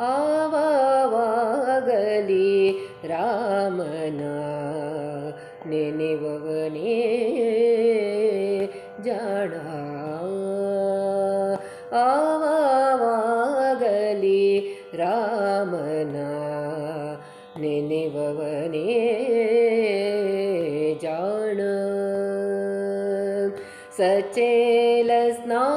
ಆವಾಗಲಿ ರಾಮನ ನೆನೆವವನೇ ಜಾಣ. ಆವಾಗಲಿ ರಾಮನ ನೆನೆವವನೇ ಜಾಣ. ಸಚೇಲ ಸ್ನಾನ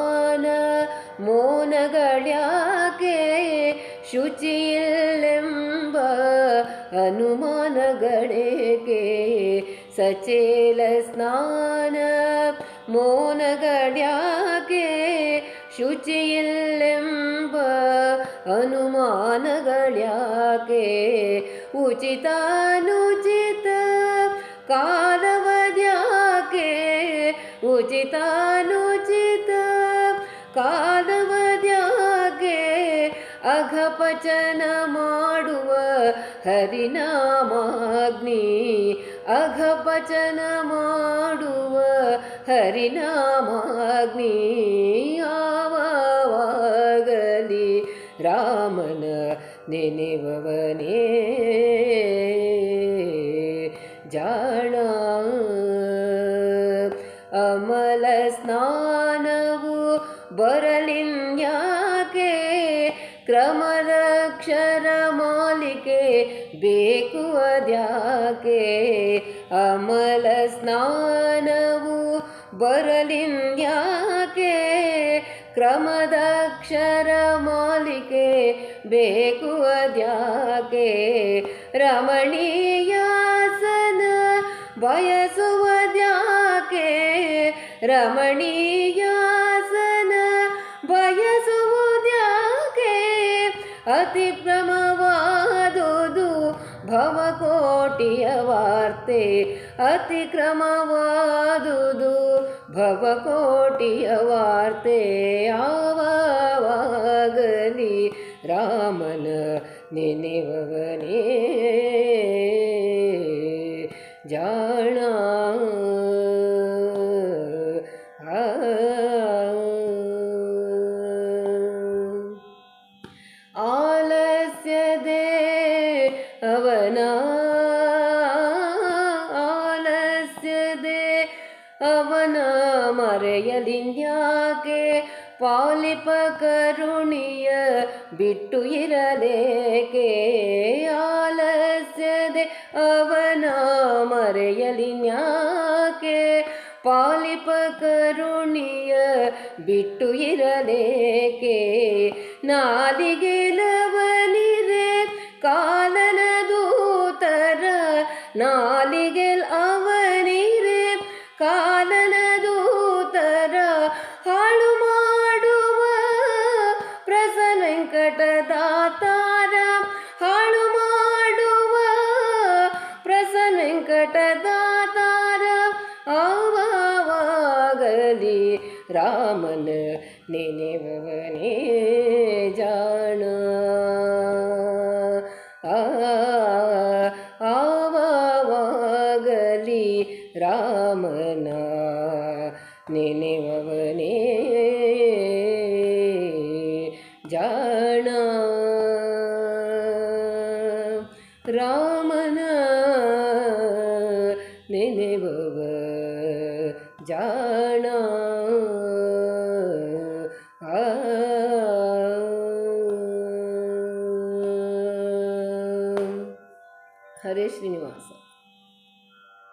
ಶುಚಿಯಿಲ್ಲೆಂಬ ಅನುಮಾನಗಳೇಕೆ ಸಚೇಲ ಸ್ನಾನ ಮೋನಗಳ್ಯಾಕೆ ಶುಚಿಯಿಲ್ಲೆಂಬ ಅನುಮಾನಗಳ್ಯಾಕೆ ಉಚಿತಾನುಚಿತ ಕಾಲವದ್ಯಾಕೆ ಉಚಿತಾನುಚಿತ ಕಾಲವದ್ಯಾಕೆ ಅಘಪಚನ ಮಾಡುವ ಹರಿನಾಮಾಗ್ನಿ. ಅಘಪಚನ ಮಾಡುವ ಹರಿನಾಮಾಗ್ನಿ. ಯಾವಾಗಲಿ ರಾಮನ ನೆನೆವವನೇ. ಜಾಣ ಅಮಲ ಸ್ನಾನವು ಬರಲಿನ್ಯಾಕೆ? ಕ್ರಮದಕ್ಷರ ಮಾಲಿಕೆ ಬೇಕು ಅದ್ಯಾಕೆ? ಅಮಲ ಸ್ನಾನವು ಬರಲಿನ್ಯಾಕೆ ಕ್ರಮದಕ್ಷರ ಮಾಲಿಕೆ ಬೇಕು ಅದ್ಯಾಕೆ? ರಮಣೀಯಾಸನ ಬಯಸುವುದ್ಯಾಕೆ? ರಮಣೀಯಾಸನ ಅತಿಕ್ರಮವಾದುದು ಭವಕೋಟಿಯ ವಾರ್ತೆ ಅತಿಕ್ರಮವಾದುದು ಭವಕೋಟಿಯ ವಾರ್ತೆ ಯಾವಾಗಲಿ ರಾಮನ ನೆನೆವವನೇ. ಜಾಣ ಆಲಸ್ಯದೆ ಅವನ ಮರೆಯಲಿನ್ಯಾಕೆ ಪಾಲಿಪ ಕರುಣಿಯ ಬಿಟ್ಟು ಇರಲೇಕೆ ಆಲಸ್ಯದೆ ಅವನ ಮರೆಯಲಿನ್ಯಾಕೆ ಪಾಲಿಪ ಕರುಣಿಯ ಬಿಟ್ಟು ಇರಲೇಕೆ ನಾಲಿಗೆ ಲವನಿರೆ ಕಾಲನ ದೂತರ ನಾಲಿಗೆ ಅವನಿರೆ ಕಾಲನ ದೂತರ ಹಾಳು ಮಾಡುವ ಪ್ರಸನ್ನ ವೆಂಕಟದಾತಾರ ಹಾಳು ಮಾಡುವ ಪ್ರಸನ್ನ ವೆಂಕಟದಾತಾರ ಆವಾಗಲಿ ರಾಮನ ನೆನೆವನೇ ಜಾಣ. ರಾಮನ ನೆನೆವವನೇ ಜಾಣ ರಾಮನ ನೆನೆವವ ಜಾಣ ಆ ಹರೇ ಶ್ರೀನಿವಾಸ